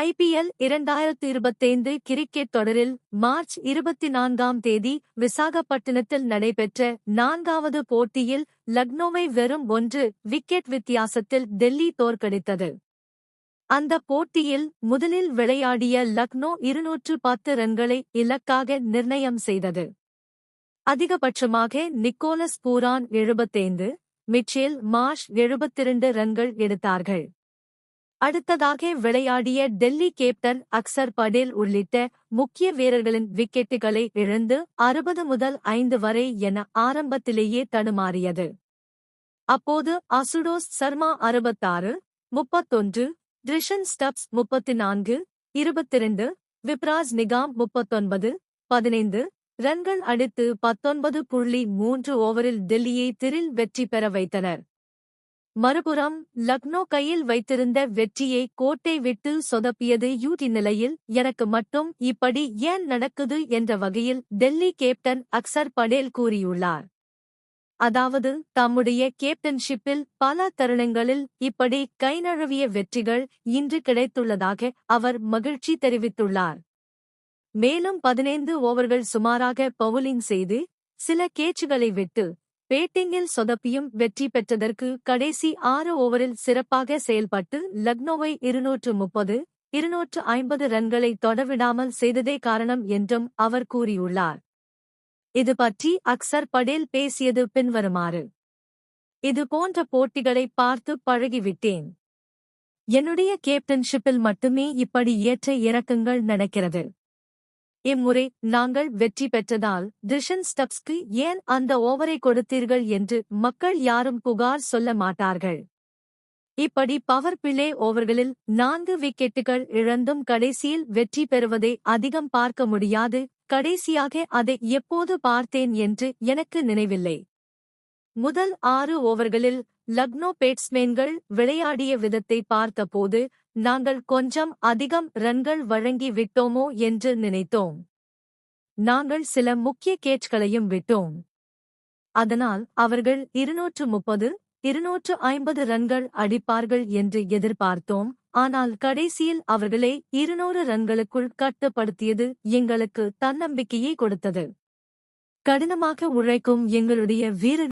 IPL இரண்டாயிரத்து இருபத்தைந்து cricket தொடரில் மார்ச் இருபத்தி நான்காம் தேதி விசாகப்பட்டினத்தில் நடைபெற்ற நான்காவது போட்டியில் லக்னோவை வெறும் ஒன்று விக்கெட் வித்தியாசத்தில் டெல்லி தோற்கடித்தது. அந்த போட்டியில் முதலில் விளையாடிய லக்னோ இருநூற்று பத்து ரன்களை இலக்காக நிர்ணயம் செய்தது. அதிகபட்சமாக நிக்கோலஸ் பூரான் எழுபத்தைந்து மிச்சேல் மார்ஷ் எழுபத்திரண்டு ரன்கள் எடுத்தார்கள். அடுத்ததாக விளையாடிய டெல்லி கேப்டன் அக்சர் படேல் உள்ளிட்ட முக்கிய வீரர்களின் விக்கெட்டுகளை இழந்து அறுபது முதல் ஐந்து வரை என ஆரம்பத்திலேயே தடுமாறியது. அப்போது அசுடோஸ் சர்மா அறுபத்தாறு முப்பத்தொன்று ட்ரிஷன் ஸ்டப்ஸ் முப்பத்தி நான்கு இருபத்திரண்டு விப்ராஜ் நிகாம் முப்பத்தொன்பது பதினைந்து ரன்கள் அடித்து பத்தொன்பது புள்ளி மூன்று ஓவரில் டெல்லியை திரில் வெற்றி பெற வைத்தனர். மறுபுறம் லக்னோ கையில் வைத்திருந்த வெற்றியை கோட்டை விட்டு சொதப்பியது யூடி நிலையில் எனக்கு மட்டும் இப்படி ஏன் நடக்குது என்ற வகையில் டெல்லி கேப்டன் அக்சர் படேல் கூறியுள்ளார். அதாவது தம்முடைய கேப்டன்ஷிப்பில் பல தருணங்களில் இப்படி கைநழுவிய வெற்றிகள் இன்று கிடைத்துள்ளதாக அவர் மகிழ்ச்சி தெரிவித்துள்ளார். மேலும் பதினைந்து ஓவர்கள் சுமாராக பவுலிங் செய்து சில கேச்சுகளை விட்டு பேட்டிங்கில் சொதப்பியும் வெற்றி பெற்றதற்கு கடைசி ஆறு ஓவரில் சிறப்பாக செயல்பட்டு லக்னோவை இருநூற்று முப்பது இருநூற்று ஐம்பது ரன்களை தொடவிடாமல் செய்ததே காரணம் என்றும் அவர் கூறியுள்ளார். இது பற்றி அக்சர் படேல் பேசியது பின்வருமாறு. இது போன்ற போட்டிகளை பார்த்து பழகிவிட்டேன். என்னுடைய கேப்டன்ஷிப்பில் மட்டுமே இப்படி ஏற்ற இறக்கங்கள் நடக்கிறது. இம்முறை நாங்கள் வெற்றி பெற்றதால் டிஷன் ஸ்டப்ஸ்க்கு ஏன் அந்த ஓவரை கொடுத்தீர்கள் என்று மக்கள் யாரும் புகார் சொல்ல மாட்டார்கள். இப்படி பவர் பிளே ஓவர்களில் நான்கு விக்கெட்டுகள் இழந்தும் கடைசியில் வெற்றி பெறுவதை அதிகம் பார்க்க முடியாது கடைசியாக அதை எப்போது பார்த்தேன் என்று எனக்கு நினைவில்லை. முதல் ஆறு ஓவர்களில் லக்னோ பேட்ஸ்மேன்கள் விளையாடிய விதத்தை பார்த்தபோது நாங்கள் கொஞ்சம் அதிகம் ரன்கள் வழங்கி விட்டோமோ என்று நினைத்தோம். நாங்கள் சில முக்கிய கேட்ச்களையும் விட்டோம். அதனால் அவர்கள் இருநூற்று முப்பது இருநூற்று ஐம்பது ரன்கள் அடிப்பார்கள் என்று எதிர்பார்த்தோம். ஆனால் கடைசியில் அவர்களை இருநூறு ரன்களுக்குள் கட்டுப்படுத்தியது எங்களுக்கு தன்னம்பிக்கையை கொடுத்தது. கடினமாக உழைக்கும் எங்களுடைய வீரர்